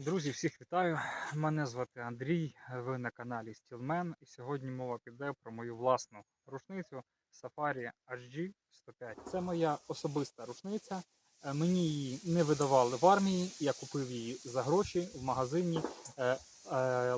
Друзі, всіх вітаю! Мене звати Андрій, ви на каналі Steelman. І сьогодні мова піде про мою власну рушницю Safari HG 105. Це моя особиста рушниця. Е, Мені її не видавали в армії. Я купив її за гроші в магазині е, е,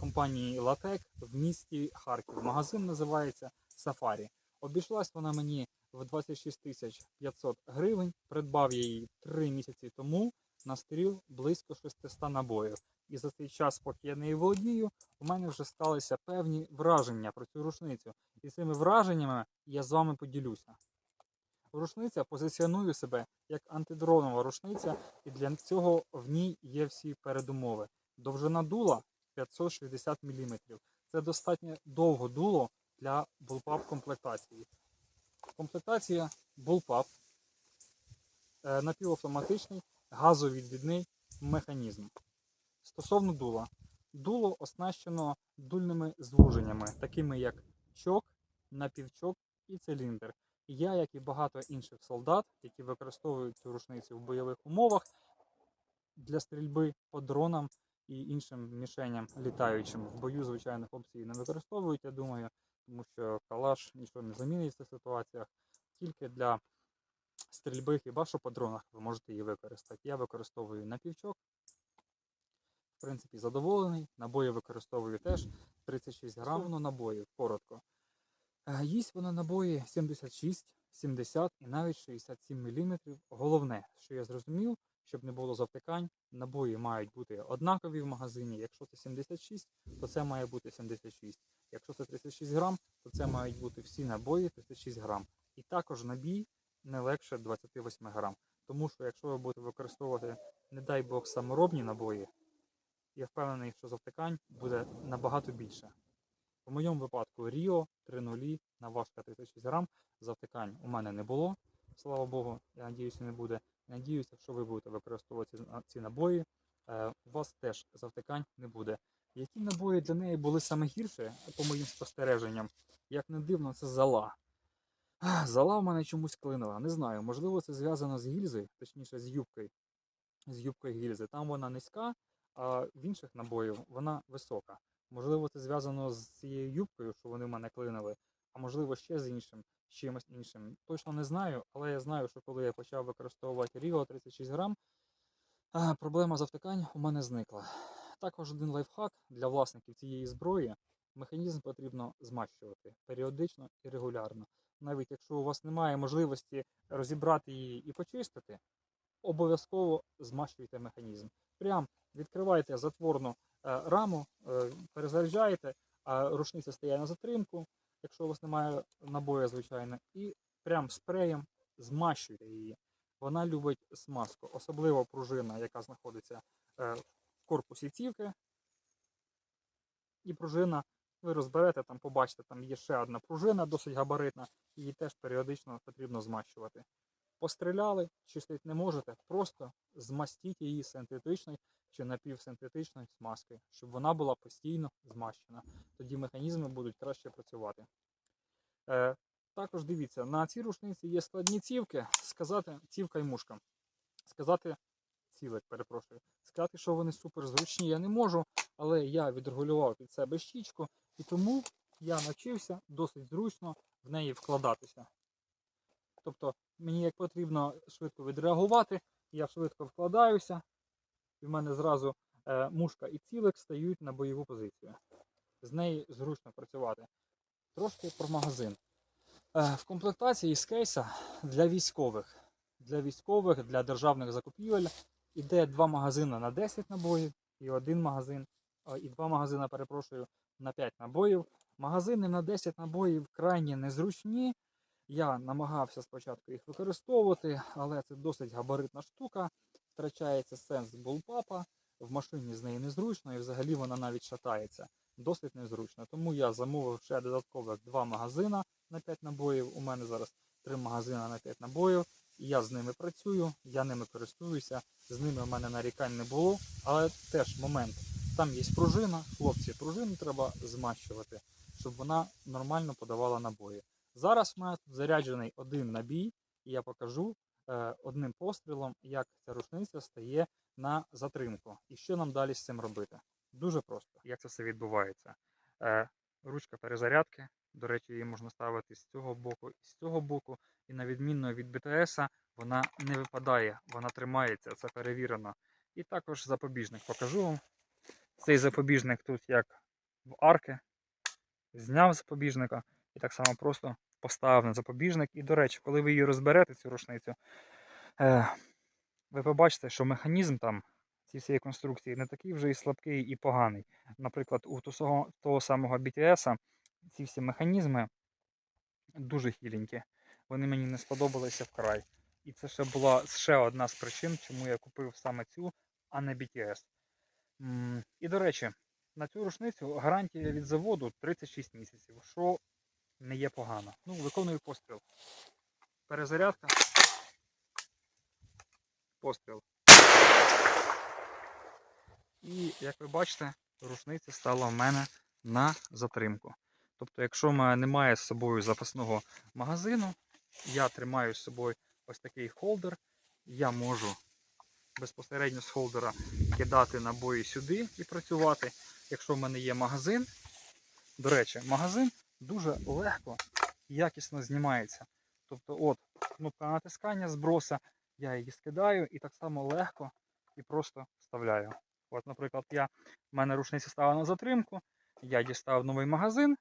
компанії Latec в місті Харків. Магазин називається Safari. Обійшлась вона мені в 26 тисяч 500 гривень. Придбав я її 3 місяці тому на стріл близько 600 набоїв. І за цей час, поки я нею володію, у мене вже сталися певні враження про цю рушницю. І цими враженнями я з вами поділюся. Рушниця позиціонує себе як антидронова рушниця, і для цього в ній є всі передумови. Довжина дула 560 мм. Це достатньо довго дуло для bullpup комплектації. Комплектація bullpup е, напівавтоматичний газовідвідний механізм. Стосовно дула. Дуло оснащено дульними звуженнями, такими як чок, напівчок і циліндр. Я, як і багато інших солдат, які використовують цю рушницю в бойових умовах для стрільби по дронам і іншим мішеням літаючим. В бою, звичайно, хлопці її не використовують, я думаю, тому що калаш нічого не замінить в цих ситуаціях. Тільки для стрільби хіба що по дронах ви можете її використати. Я використовую напівчок. В принципі, задоволений. Набої використовую теж 36 грам ну, набоїв, коротко. Їсть вона набої 76, 70 і навіть 67 мм. Головне, що я зрозумів, щоб не було завтикань, набої мають бути однакові в магазині. Якщо це 76, то це має бути 76. Якщо це 36 грам, то це мають бути всі набої 36 грам. І також набій не легше 28 грам. Тому що якщо ви будете використовувати, не дай Бог, саморобні набої, я впевнений, що завтикань буде набагато більше. У моєму випадку Ріо 3.0 на важка 36 грам. Завтикань у мене не було. Слава Богу, я надіюся, не буде. Надіюся, якщо ви будете використовувати ці- набої, е, у вас теж завтикань не буде. Які набої для неї були саме гірше, по моїм спостереженням, як не дивно, це зала. Зала в мене чомусь клинила. Не знаю, можливо, це зв'язано з гільзою, точніше з юбкою. З юбкою гільзи. Там вона низька, а в інших набоїв вона висока. Можливо, це зв'язано з цією юбкою, що вони в мене клинили, а можливо ще з іншим, з чимось іншим. Точно не знаю, але я знаю, що коли я почав використовувати Ріо 36 грам, проблема завтикань у мене зникла. Також один лайфхак для власників цієї зброї. Механізм потрібно змащувати періодично і регулярно. Навіть якщо у вас немає можливості розібрати її і почистити, обов'язково змащуйте механізм. Прям відкривайте затворну е, раму, е, перезаряджаєте, а рушниця стає на затримку, якщо у вас немає набою, звичайно, і прям спреєм змащуйте її. Вона любить смазку, особливо пружина, яка знаходиться е, в корпусі цівки. І пружина, ви розберете, там побачите, там є ще одна пружина, досить габаритна, її теж періодично потрібно змащувати. Постріляли, чистити не можете, просто змастіть її синтетичною чи напівсинтетичною смазкою, щоб вона була постійно змащена. Тоді механізми будуть краще працювати. Е, також дивіться, на цій рушниці є складні цівки, сказати цівка і мушка. Сказати цілик, перепрошую. Сказати, що вони супер зручні, я не можу, але я відрегулював під себе щічку, і тому я навчився досить зручно в неї вкладатися. Тобто мені як потрібно швидко відреагувати, я швидко вкладаюся, і в мене зразу е, мушка і цілик стають на бойову позицію. З неї зручно працювати. Трошки про магазин. Е, в комплектації з кейса для військових. Для військових, для державних закупівель іде два магазини на 10 набоїв і один магазин, і два магазини, перепрошую, на 5 набоїв. Магазини на 10 набоїв крайні незручні. Я намагався спочатку їх використовувати, але це досить габаритна штука. Втрачається сенс булпапа, в машині з неї незручно і взагалі вона навіть шатається. Досить незручно. Тому я замовив ще додаткових два магазина на 5 набоїв. У мене зараз три магазини на 5 набоїв. Я з ними працюю, я ними користуюся, з ними в мене нарікань не було. Але теж момент. Там є пружина, хлопці, пружину треба змащувати, щоб вона нормально подавала набої. Зараз в мене тут заряджений один набій, і я покажу, е, одним пострілом, як ця рушниця стає на затримку. І що нам далі з цим робити? Дуже просто, як це все відбувається. Е, ручка перезарядки, до речі, її можна ставити з цього боку і з цього боку. І на відмінно від БТС, вона не випадає, вона тримається, це перевірено. І також запобіжник покажу вам. Цей запобіжник тут як в арки. Зняв запобіжника і так само просто поставив на запобіжник. І, до речі, коли ви її розберете, цю рушницю, е, ви побачите, що механізм там цієї всієї конструкції не такий вже і слабкий і поганий. Наприклад, у того, того самого BTS ці всі механізми дуже хіленькі. Вони мені не сподобалися вкрай. І це ще була ще одна з причин, чому я купив саме цю, а не BTS. І до речі, на цю рушницю гарантія від заводу 36 місяців, що не є погано. Ну, виконую постріл. Перезарядка. Постріл. І, як ви бачите, рушниця стала в мене на затримку. Тобто, якщо немає з собою запасного магазину, я тримаю з собою ось такий холдер, я можу безпосередньо з холдера кидати набої сюди і працювати. Якщо в мене є магазин, до речі, магазин дуже легко і якісно знімається. Тобто, от, кнопка натискання зброса, я її скидаю і так само легко і просто вставляю. От, наприклад, я, в мене рушниця стала на затримку, я дістав новий магазин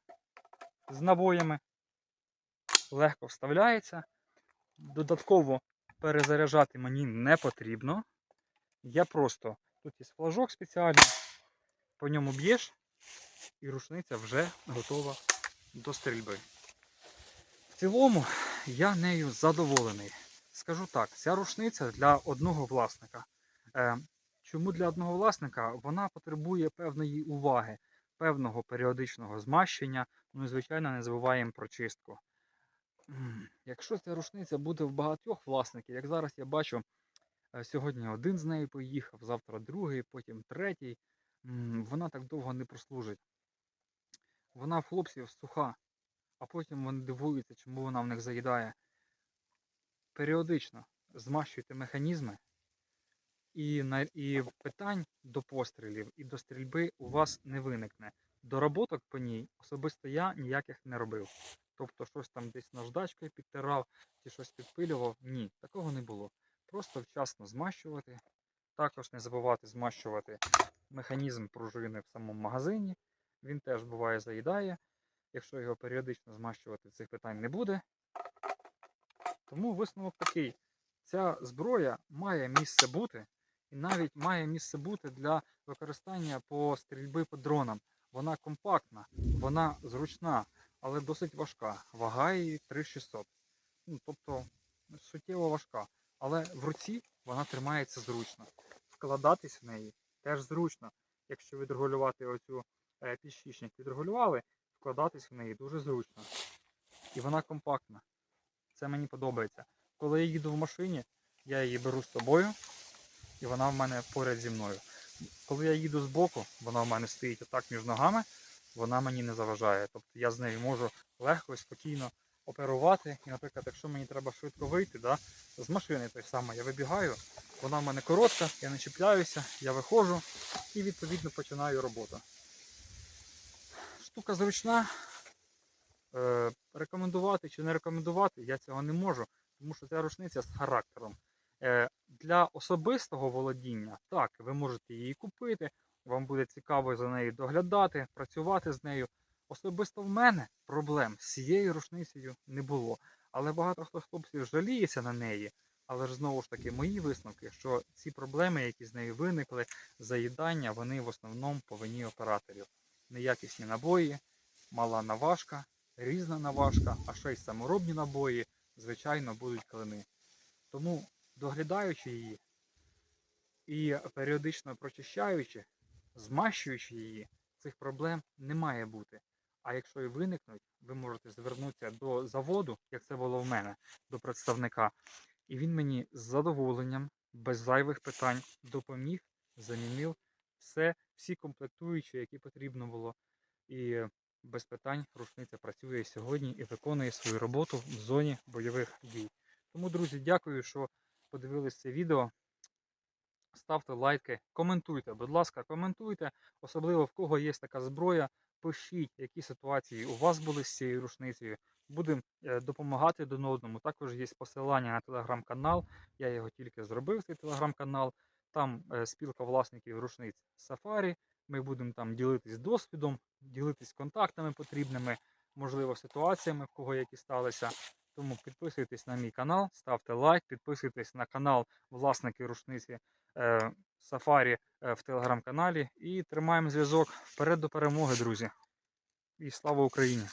з набоями, легко вставляється. Додатково перезаряджати мені не потрібно. Я просто тут є флажок спеціальний, по ньому б'єш, і рушниця вже готова до стрільби. В цілому я нею задоволений. Скажу так, ця рушниця для одного власника. Е, чому для одного власника? Вона потребує певної уваги, певного періодичного змащення. Ну і, звичайно, не забуваємо про чистку. Якщо ця рушниця буде в багатьох власників, як зараз я бачу, сьогодні один з нею поїхав, завтра другий, потім третій, вона так довго не прослужить. Вона в хлопців суха, а потім вони дивуються, чому вона в них заїдає. Періодично змащуйте механізми, і, і питань до пострілів і до стрільби у вас не виникне. Доработок по ній особисто я ніяких не робив. Тобто щось там десь наждачкою підтирав чи щось підпилював. Ні, такого не було. Просто вчасно змащувати. Також не забувати змащувати механізм пружини в самому магазині. Він теж буває заїдає. Якщо його періодично змащувати, цих питань не буде. Тому висновок такий: ця зброя має місце бути, і навіть має місце бути для використання по стрільби по дронам. Вона компактна, вона зручна, але досить важка. Вага її 3600. Ну, тобто суттєво важка. Але в руці вона тримається зручно. Вкладатись в неї теж зручно. Якщо відрегулювати оцю е, підшічник, відрегулювали, вкладатись в неї дуже зручно. І вона компактна. Це мені подобається. Коли я їду в машині, я її беру з собою, і вона в мене поряд зі мною. Коли я їду збоку, вона в мене стоїть отак між ногами, вона мені не заважає. Тобто я з нею можу легко і спокійно оперувати. І, наприклад, якщо мені треба швидко вийти, да, з машини той саме, я вибігаю, вона в мене коротка, я не чіпляюся, я виходжу і відповідно починаю роботу. Штука зручна. Е, рекомендувати чи не рекомендувати, я цього не можу, тому що ця рушниця з характером. Е, для особистого володіння, так, ви можете її купити, вам буде цікаво за нею доглядати, працювати з нею. Особисто в мене проблем з цією рушницею не було. Але багато хто хлопців жаліється на неї. Але ж знову ж таки, мої висновки, що ці проблеми, які з нею виникли, заїдання, вони в основному по вині операторів. Неякісні набої, мала наважка, різна наважка, а ще й саморобні набої, звичайно, будуть клини. Тому, доглядаючи її і періодично прочищаючи, змащуючи її, цих проблем не має бути. А якщо і виникнуть, ви можете звернутися до заводу, як це було в мене, до представника, і він мені з задоволенням, без зайвих питань допоміг, замінив все, всі комплектуючі, які потрібно було. І без питань рушниця працює сьогодні і виконує свою роботу в зоні бойових дій. Тому, друзі, дякую, що подивились це відео. Ставте лайки, коментуйте, будь ласка, коментуйте, особливо в кого є така зброя. Пишіть, які ситуації у вас були з цією рушницею. Будемо е, допомагати один одному. Також є посилання на телеграм-канал. Я його тільки зробив, цей телеграм-канал. Там е, спілка власників рушниць Safari. Ми будемо там ділитись досвідом, ділитись контактами потрібними, можливо, ситуаціями, в кого які сталися. Тому підписуйтесь на мій канал, ставте лайк, підписуйтесь на канал власники рушниці Safari е, в телеграм-каналі і тримаємо зв'язок вперед до перемоги, друзі. І слава Україні!